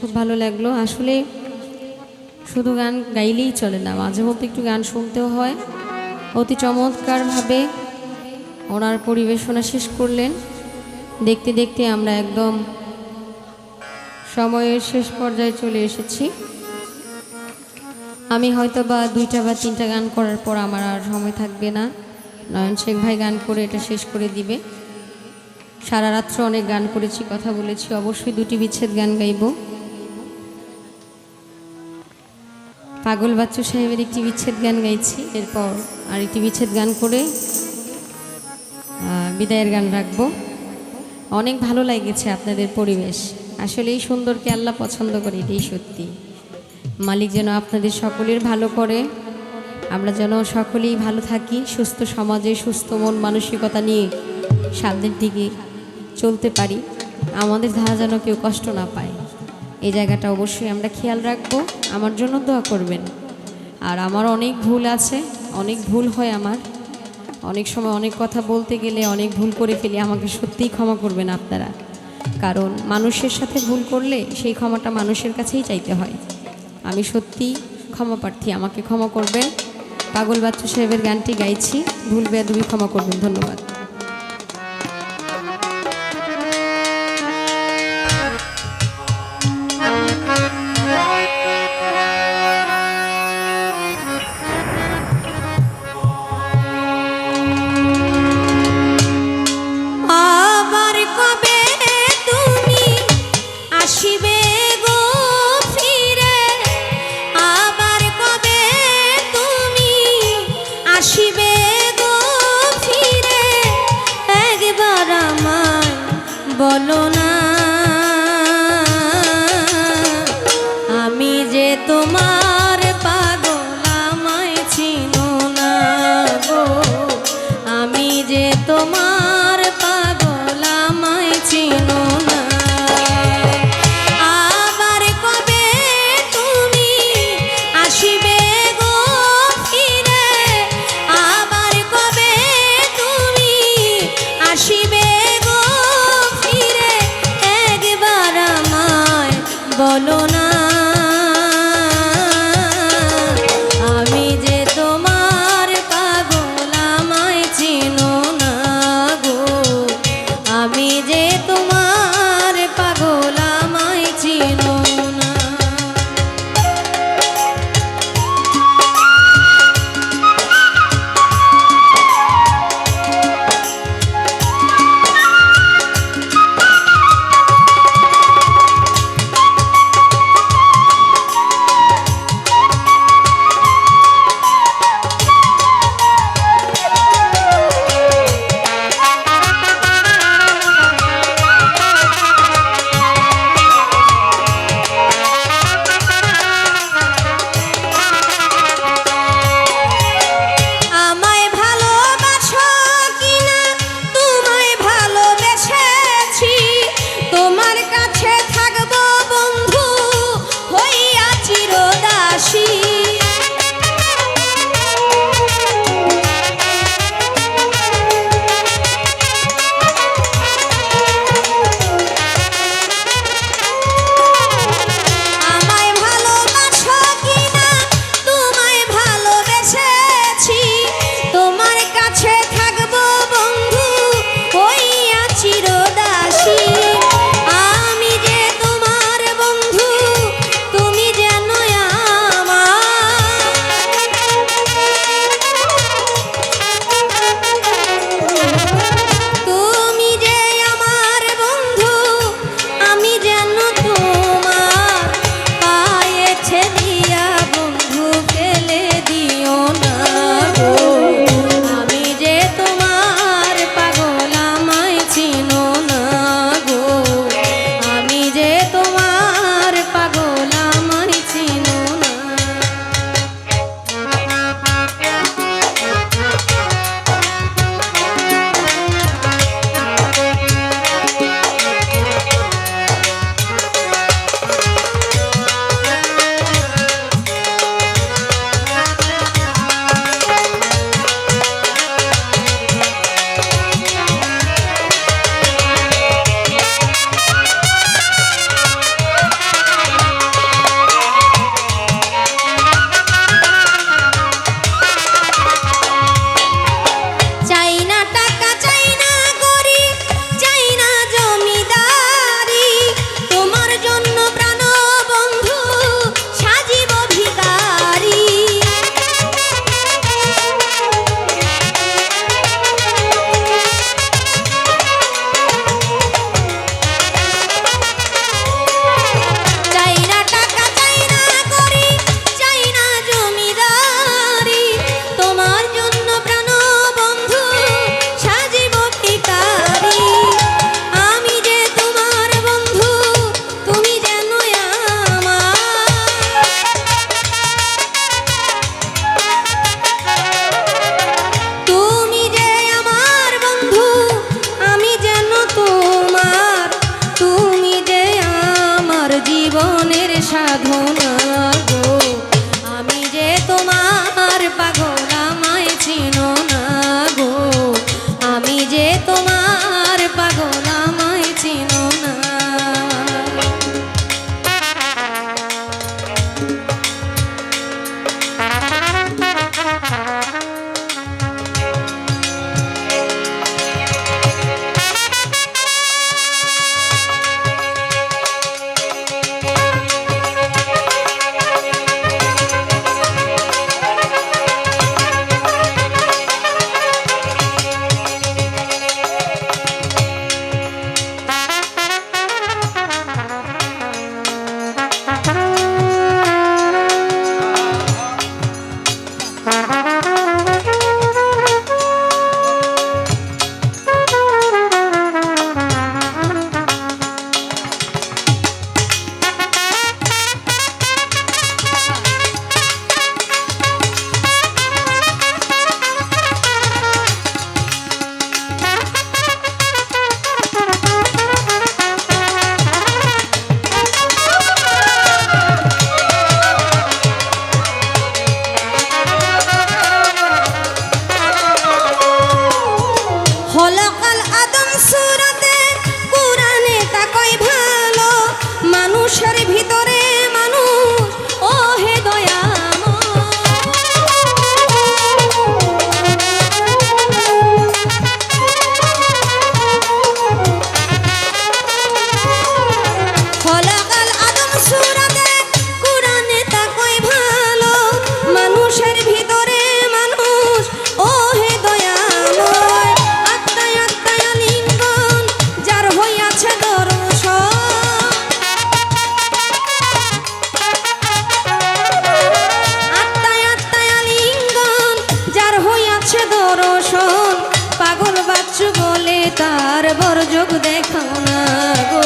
খুব ভালো লাগল। আসলে শুধু গান গাইলেই চলে না, মাঝে মধ্যে একটু গান শুনতেও হয়। অতি চমৎকারভাবে ওনার পরিবেশনা শেষ করলেন। দেখতে দেখতে আমরা একদম সময়ের শেষ পর্যায়ে চলে এসেছি। আমি হয়তো বা দুইটা বা তিনটা গান করার পর আমার আর সময় থাকবে না। নয়ন শেখ ভাই গান করে এটা শেষ করে দিবে। সারা রাত্র অনেক গান করেছি, কথা বলেছি, অবশ্যই দুটি বিচ্ছেদ গান গাইব। পাগল বাচ্চু সাহেবের একটি বিচ্ছেদ গান গাইছি। এরপর আর একটি বিচ্ছেদ গান করে বিদায়ের গান রাখব। অনেক ভালো লাগেছে আপনাদের পরিবেশ। আসলে এই সুন্দরকে আল্লাহ পছন্দ করে, এটাই সত্যি। মালিক যেন আপনাদের সকলের ভালো করে, আমরা যেন সকলেই ভালো থাকি, সুস্থ সমাজে, সুস্থ মন, মানসিকতা নিয়ে সামনের দিকে চলতে পারি। আমাদের ধারা যেন কেউ কষ্ট না পায়। এই জায়গাটা অবশ্যই আমরা খেয়াল রাখব। আমার জন্য দোয়া করবেন। আর আমার অনেক ভুল আছে, অনেক ভুল হয় আমার। অনেক সময় অনেক কথা বলতে গেলে অনেক ভুল করে ফেলি, আমাকে সত্যিই ক্ষমা করবেন আপনারা। কারণ মানুষের সাথে ভুল করলে সেই ক্ষমাটা মানুষের কাছেই চাইতে হয়। আমি সত্যি ক্ষমা প্রার্থী, আমাকে ক্ষমা করবেন। পাগল বাচ্চু সাহেবের গানটি গাইছি, ভুল বেদবি ক্ষমা করবেন, ধন্যবাদ। আছে দরশন। পাগল বাচ্চু বলে তার বড় যোগ দেখো না গো।